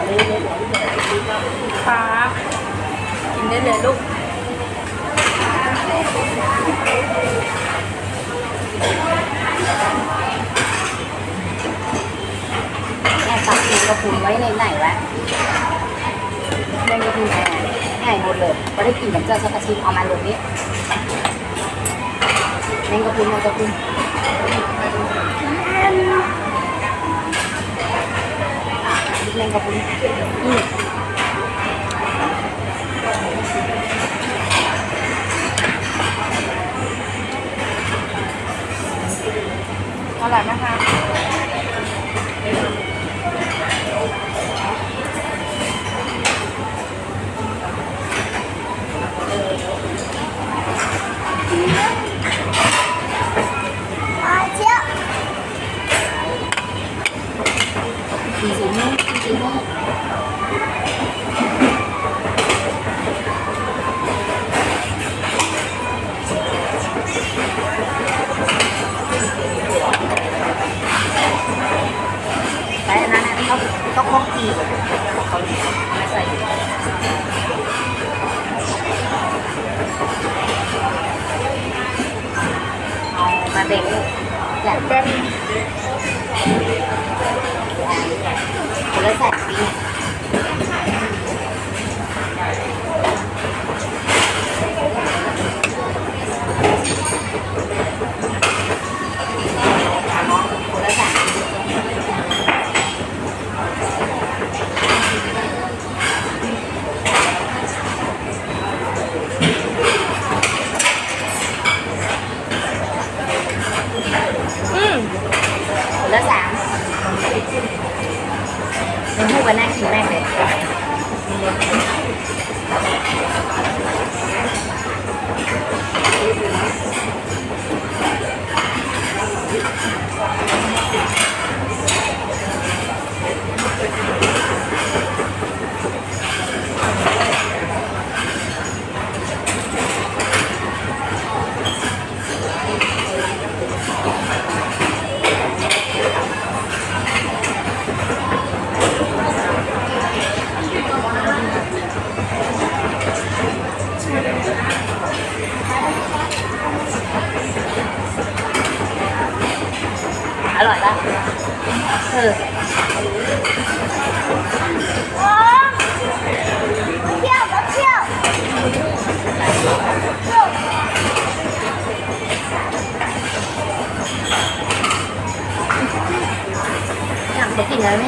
ครับกินได้เลยลูกแม่ตักกินกระพุนไว้ในไหนวะแม่กระพุนแม่แม่หมดเลยก็ได้กินกับเจ้าสักชิมเอามาลงนี้แมงกระพุนแมงกระพุน อะแม ต้องต้องคล้องจีบเขาใส่เอามาเบ่งแหละแป๊บคนละแสนปีคนละแสน คนละสามเป็นผู้กันน่ากินมากเลย อร่อยปะเออเที่ยวเที่ยวอยากไปกินอะไรไหม